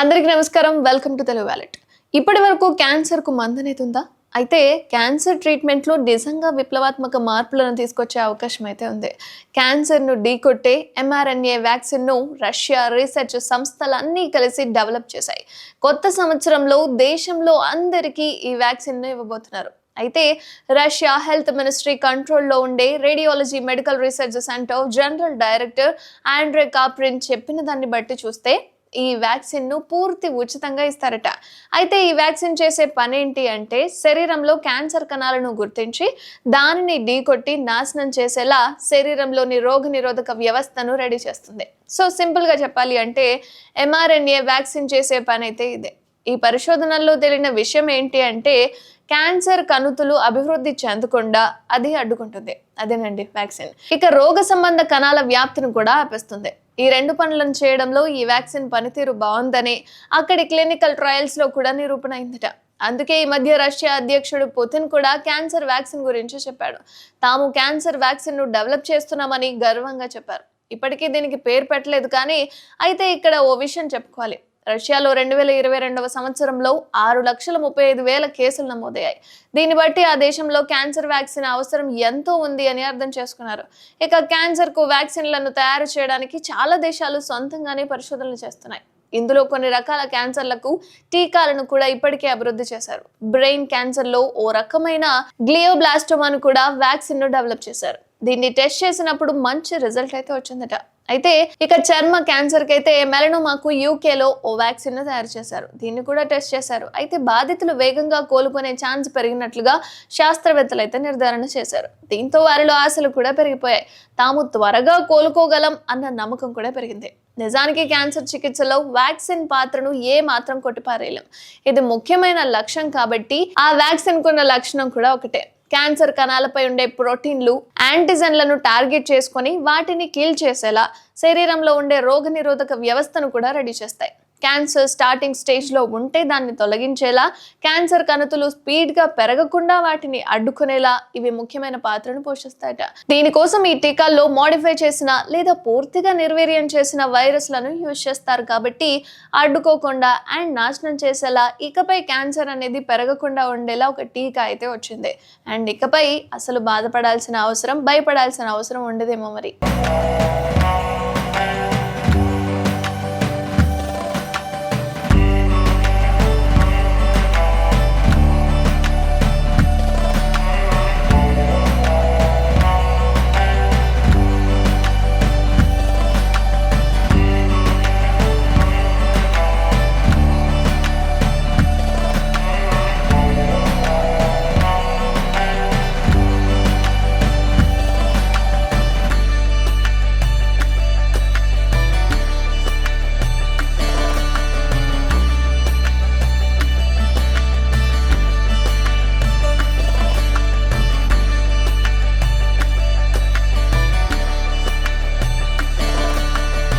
అందరికీ నమస్కారం. Welcome to Telugu wallet ఇప్పటి వరకు క్యాన్సర్కు మందనేది అయితే క్యాన్సర్ ట్రీట్మెంట్లో నిజంగా విప్లవాత్మక మార్పులను తీసుకొచ్చే అవకాశం అయితే ఉంది. క్యాన్సర్ను ఢీకొట్టే ఎంఆర్ఎన్ఏ వ్యాక్సిన్ను రష్యా రీసెర్చ్ సంస్థలన్నీ కలిసి డెవలప్ చేశాయి. కొత్త సంవత్సరంలో దేశంలో అందరికీ ఈ వ్యాక్సిన్ను ఇవ్వబోతున్నారు. అయితే రష్యా హెల్త్ మినిస్ట్రీ కంట్రోల్లో ఉండే radiology medical research centre general director Andrey Kaprin చెప్పిన దాన్ని బట్టి చూస్తే ఈ వ్యాక్సిన్ను పూర్తి ఉచితంగా ఇస్తారట. అయితే ఈ వ్యాక్సిన్ చేసే పని ఏంటి అంటే శరీరంలో క్యాన్సర్ కణాలను గుర్తించి దానిని ఢీకొట్టి నాశనం చేసేలా శరీరంలోని రోగ నిరోధక వ్యవస్థను రెడీ చేస్తుంది. సో సింపుల్గా చెప్పాలి అంటే ఎంఆర్ఎన్ఏ వ్యాక్సిన్ చేసే పని అయితే ఇదే. ఈ పరిశోధనల్లో తేలిన విషయం ఏంటి అంటే క్యాన్సర్ కణుతులు అభివృద్ధి చెందకుండా అది అడ్డుకుంటుంది. అదేనండి వ్యాక్సిన్. ఇక రోగ సంబంధ కణాల వ్యాప్తిని కూడా ఆపేస్తుంది. ఈ రెండు పనులను చేయడంలో ఈ వ్యాక్సిన్ పనితీరు బాగుందని అక్కడి క్లినికల్ ట్రయల్స్లో కూడా నిరూపణ అయిందట. అందుకే ఈ మధ్య రష్యా అధ్యక్షుడు పుతిన్ కూడా క్యాన్సర్ వ్యాక్సిన్ గురించి చెప్పాడు. తాము క్యాన్సర్ వ్యాక్సిన్ను డెవలప్ చేస్తున్నామని గర్వంగా చెప్పారు. ఇప్పటికీ దీనికి పేరు పెట్టలేదు కానీ అయితే ఇక్కడ ఓ విషయం చెప్పుకోవాలి. రష్యాలో రెండు వేల ఇరవై రెండవ సంవత్సరంలో ఆరు లక్షల ముప్పై ఐదు వేల కేసులు నమోదయ్యాయి. దీన్ని బట్టి ఆ దేశంలో క్యాన్సర్ వ్యాక్సిన్ అవసరం ఎంతో ఉంది అని అర్థం చేసుకున్నారు. ఇక క్యాన్సర్కు వ్యాక్సిన్లను తయారు చేయడానికి చాలా దేశాలు సొంతంగానే పరిశోధనలు చేస్తున్నాయి. ఇందులో కొన్ని రకాల క్యాన్సర్లకు టీకాలను కూడా ఇప్పటికే అభివృద్ధి చేశారు. బ్రెయిన్ క్యాన్సర్లో ఓ రకమైన గ్లియోబ్లాస్టోమాను కూడా వ్యాక్సిన్ను డెవలప్ చేశారు. దీన్ని టెస్ట్ చేసినప్పుడు మంచి రిజల్ట్ అయితే వచ్చిందట. అయితే ఇక చర్మ క్యాన్సర్ కైతే అయితే మెలనోమాకు యూకేలో ఓ వ్యాక్సిన్ను తయారు చేశారు. దీన్ని కూడా టెస్ట్ చేశారు. అయితే బాధితులు వేగంగా కోలుకునే ఛాన్స్ పెరిగినట్లుగా శాస్త్రవేత్తలు అయితే నిర్ధారణ చేశారు. దీంతో వారిలో ఆశలు కూడా పెరిగిపోయాయి. తాము త్వరగా కోలుకోగలం అన్న నమ్మకం కూడా పెరిగింది. నిజానికి క్యాన్సర్ చికిత్సలో వ్యాక్సిన్ పాత్రను ఏ మాత్రం కొట్టిపారేయలేం. ఇది ముఖ్యమైన లక్ష్యం కాబట్టి ఆ వ్యాక్సిన్ కున్న లక్షణం కూడా ఒకటే. క్యాన్సర్ కణాలపై ఉండే ప్రోటీన్లు యాంటీజెన్లను టార్గెట్ చేసుకొని వాటిని కీల్ చేసేలా శరీరంలో ఉండే రోగనిరోధక వ్యవస్థను కూడా రెడీ చేస్తాయి. క్యాన్సర్ స్టార్టింగ్ స్టేజ్లో ఉంటే దాన్ని తొలగించేలా క్యాన్సర్ కణతులు స్పీడ్గా పెరగకుండా వాటిని అడ్డుకునేలా ఇవి ముఖ్యమైన పాత్రను పోషిస్తాయట. దీనికోసం ఈ టీకాల్లో మోడిఫై చేసిన లేదా పూర్తిగా నిర్వీర్యం చేసిన వైరస్లను యూజ్ చేస్తారు కాబట్టి అడ్డుకోకుండా అండ్ నాశనం చేసేలా ఇకపై క్యాన్సర్ అనేది పెరగకుండా ఉండేలా ఒక టీకా అయితే వచ్చింది. అండ్ ఇకపై అసలు బాధపడాల్సిన అవసరం భయపడాల్సిన అవసరం ఉండదేమో మరి.